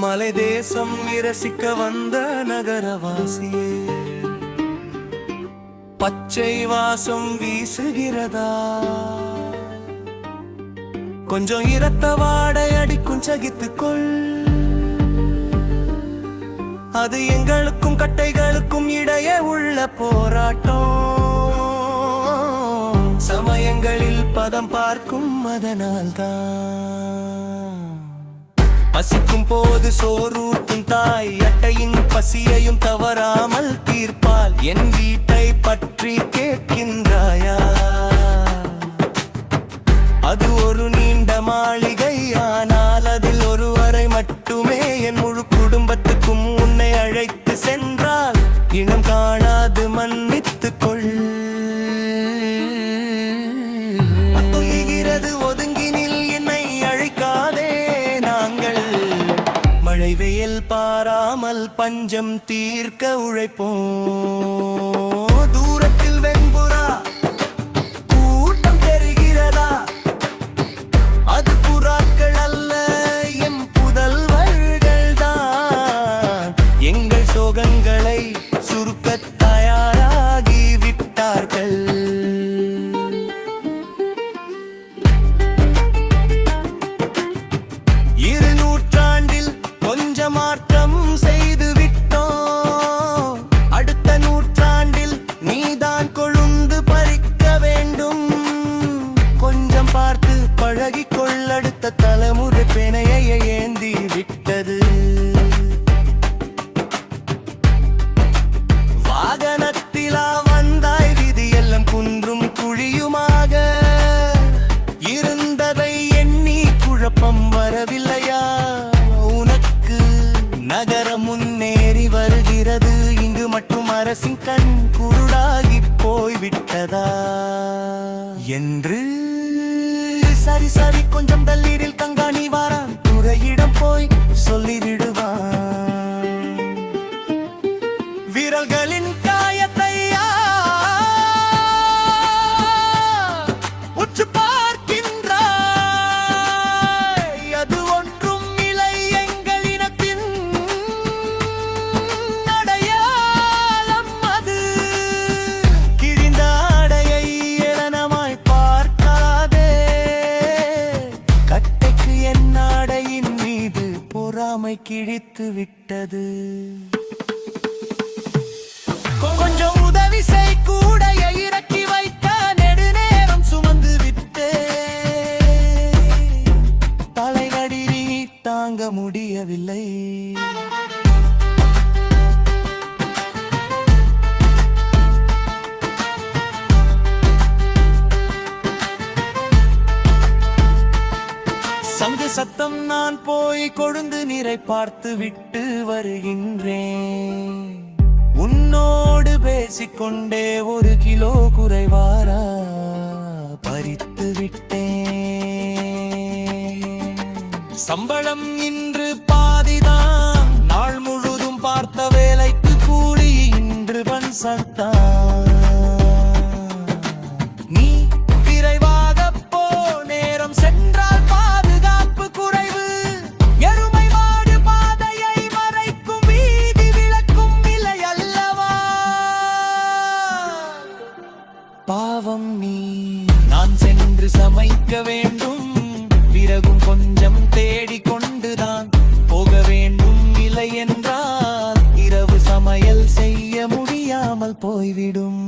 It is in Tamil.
மலை தேசம் இரசிக்க வந்த நகரவாசியே பச்சை வாசம் வீசுகிறதா? கொஞ்சம் இரத்த வாடை அடிக்கும் சகித்துக்கொள். அது எங்களுக்கும் கட்டைகளுக்கும் இடையே உள்ள போராட்டம். சமயங்களில் பதம் பார்க்கும் அதனால்தான். பசிக்கும் போது சோறூட்டும் தாய் அட்டையின் பசியையும் தவறாமல் தீர்ப்பால் என் வீட்டை பற்றி கேட்கின்றாயா? அது ஒரு நீண்ட மாளிகை ஆனால் அதில் ஒருவரை மட்டுமே என் முழு குடும்பத்துக்கும் உன்னை அழைத்து சென்றால் இனம் காணாது மன்னித்துக் கொள். மழை வெயில் பாராமல் பஞ்சம் தீர்க்க உழைப்போம். நீதான் கொழுந்து பறிக்க வேண்டும். கொஞ்சம் பார்த்து பழகி கொள்ளடுத்த தலைமுறை பிணையை ஏந்தி விட்டது. வாகனத்திலா வந்தாய் விதியெல்லாம் குன்றும் குழியுமாக. இருந்ததை எண்ணி குழப்பம் வரவில்லையா? உனக்கு நகரம் முன்னேறி வருகிறது. இங்கு மட்டும் அரசின் கண் குருடாகி போய்விட்டதா என்று. சரி சரி கொஞ்சம் தள்ளீரில் கங்காணி வாரான் துறையிடம் போய் சொல்லிவிடுவான். விரல்களின் நம்மை கிழித்து விட்டது. கொஞ்சம் உதவி செய் கூடைய இறக்கி வைத்த நெடுநேரம் சுமந்து விட்டே தலைவடி தாங்க முடியவில்லை. சங்கு சத்தம் நான் போய் கொழுந்து நீரை பார்த்து விட்டு வருகின்றேன். உன்னோடு பேசிக்கொண்டே ஒரு கிலோ குறைவாரா? பறித்து விட்டேன். சம்பளம் இன்று பாதிதான். நாள் முழுதும் பார்த்த வேலைக்கு கூலி இன்று பன் சத்தான் பாவம் நீ. நான் சென்று சமைக்க வேண்டும். பிறகும் கொஞ்சம் தேடிக் கொண்டுதான் போக வேண்டும் இல்லை என்றால் இரவு சமையல் செய்ய முடியாமல் போய்விடும்.